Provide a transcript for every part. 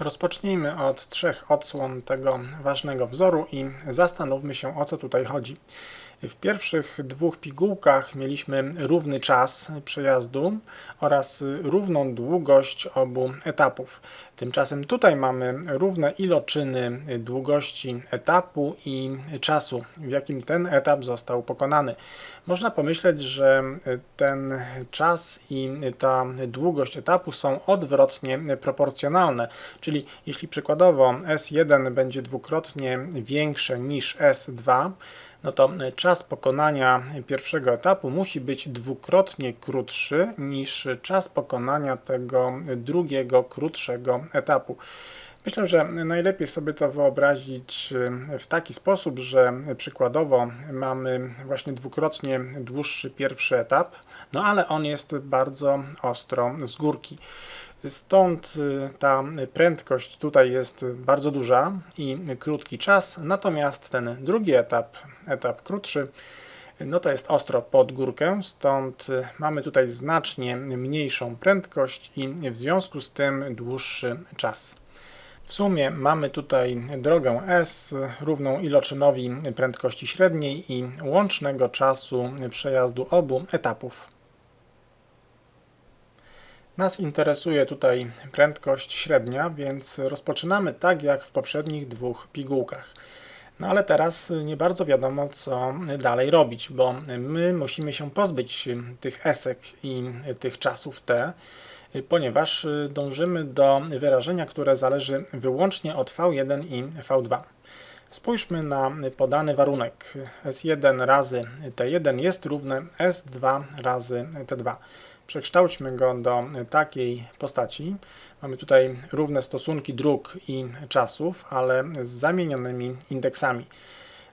Rozpocznijmy od trzech odsłon tego ważnego wzoru i zastanówmy się o co tutaj chodzi. W pierwszych dwóch pigułkach mieliśmy równy czas przejazdu oraz równą długość obu etapów. Tymczasem tutaj mamy równe iloczyny długości etapu i czasu, w jakim ten etap został pokonany. Można pomyśleć, że ten czas i ta długość etapu są odwrotnie proporcjonalne, czyli jeśli przykładowo S1 będzie dwukrotnie większe niż S2, no to czas pokonania pierwszego etapu musi być dwukrotnie krótszy niż czas pokonania tego drugiego, krótszego etapu. Myślę, że najlepiej sobie to wyobrazić w taki sposób, że przykładowo mamy właśnie dwukrotnie dłuższy pierwszy etap, no ale on jest bardzo ostro z górki. Stąd y, ta prędkość tutaj jest bardzo duża i krótki czas, natomiast ten drugi etap, etap krótszy, no to jest ostro pod górkę, stąd y, mamy tutaj znacznie mniejszą prędkość i w związku z tym dłuższy czas. W sumie mamy tutaj drogę S równą iloczynowi prędkości średniej i łącznego czasu przejazdu obu etapów. Nas interesuje tutaj prędkość średnia, więc rozpoczynamy tak jak w poprzednich dwóch pigułkach. No ale teraz nie bardzo wiadomo, co dalej robić, bo my musimy się pozbyć tych esek i tych czasów t, ponieważ dążymy do wyrażenia, które zależy wyłącznie od V1 i V2. Spójrzmy na podany warunek. S1 razy T1 jest równe S2 razy T2. Przekształćmy go do takiej postaci. Mamy tutaj równe stosunki dróg i czasów, ale z zamienionymi indeksami.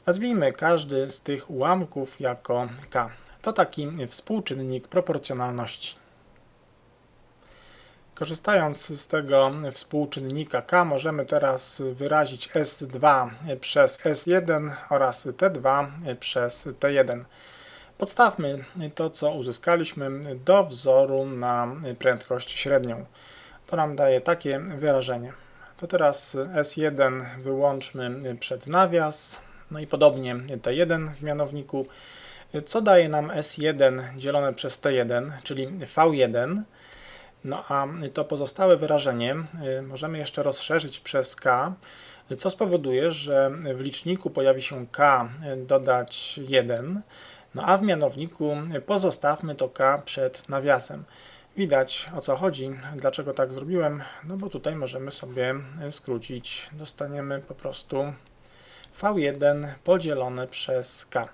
Nazwijmy każdy z tych ułamków jako k. To taki współczynnik proporcjonalności. Korzystając z tego współczynnika k, możemy teraz wyrazić S2 przez S1 oraz T2 przez T1. Podstawmy to, co uzyskaliśmy do wzoru na prędkość średnią. To nam daje takie wyrażenie. To teraz S1 wyłączmy przed nawias, no i podobnie T1 w mianowniku, co daje nam S1 dzielone przez T1, czyli V1. No a to pozostałe wyrażenie y, możemy jeszcze rozszerzyć przez K, co spowoduje, że w liczniku pojawi się K dodać 1, no a w mianowniku pozostawmy to k przed nawiasem. Widać o co chodzi, dlaczego tak zrobiłem, no bo tutaj możemy sobie skrócić. Dostaniemy po prostu v1 podzielone przez k.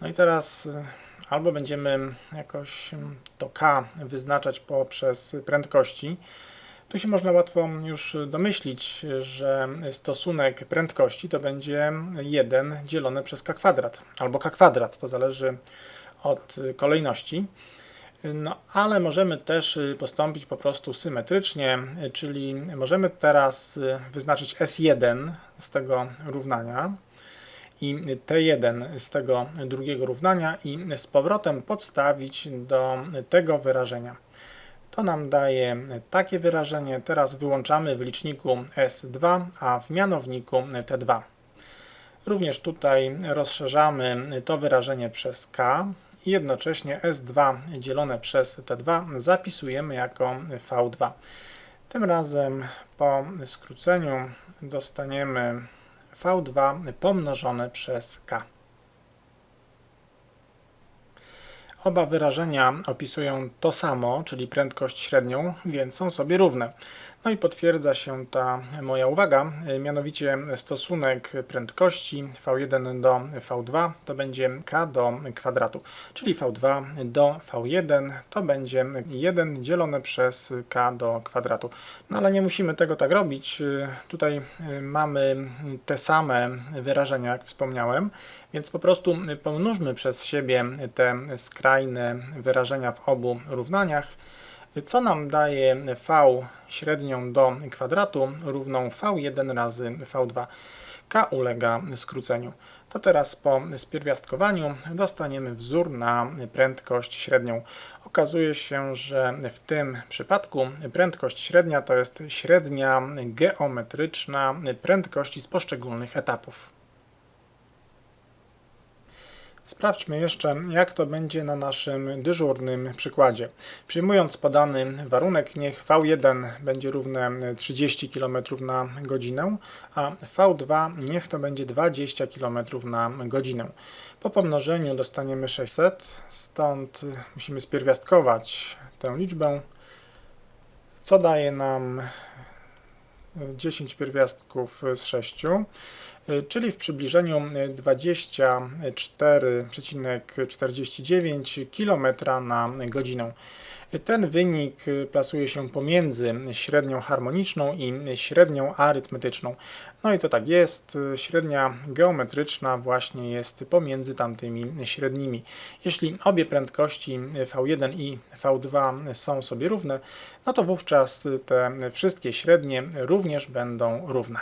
No i teraz y, albo będziemy jakoś to k wyznaczać poprzez prędkości, tu się można łatwo już domyślić, że stosunek prędkości to będzie 1 dzielone przez k kwadrat, albo k kwadrat, to zależy od kolejności. No, ale możemy też postąpić po prostu symetrycznie, czyli możemy teraz wyznaczyć S1 z tego równania i T1 z tego drugiego równania i z powrotem podstawić do tego wyrażenia. To nam daje takie wyrażenie. Teraz wyłączamy w liczniku S2, a w mianowniku T2. Również tutaj rozszerzamy to wyrażenie przez K i jednocześnie S2 dzielone przez T2 zapisujemy jako V2. Tym razem po skróceniu dostaniemy V2 pomnożone przez K. Oba wyrażenia opisują to samo, czyli prędkość średnią, więc są sobie równe. No i potwierdza się ta moja uwaga, mianowicie stosunek prędkości V1 do V2 to będzie k do kwadratu, czyli V2 do V1 to będzie 1 dzielone przez k do kwadratu. No ale nie musimy tego tak robić. Tutaj mamy te same wyrażenia, jak wspomniałem, więc po prostu pomnóżmy przez siebie te skrajne wyrażenia w obu równaniach co nam daje v średnią do kwadratu równą v1 razy v2. k ulega skróceniu. To teraz po spierwiastkowaniu dostaniemy wzór na prędkość średnią. Okazuje się, że w tym przypadku prędkość średnia to jest średnia geometryczna prędkości z poszczególnych etapów. Sprawdźmy jeszcze, jak to będzie na naszym dyżurnym przykładzie. Przyjmując podany warunek, niech V1 będzie równe 30 km na godzinę, a V2 niech to będzie 20 km na godzinę. Po pomnożeniu dostaniemy 600, stąd musimy spierwiastkować tę liczbę, co daje nam 10 pierwiastków z 6, czyli w przybliżeniu 24,49 km na godzinę. Ten wynik plasuje się pomiędzy średnią harmoniczną i średnią arytmetyczną. No i to tak jest. Średnia geometryczna właśnie jest pomiędzy tamtymi średnimi. Jeśli obie prędkości V1 i V2 są sobie równe, no to wówczas te wszystkie średnie również będą równe.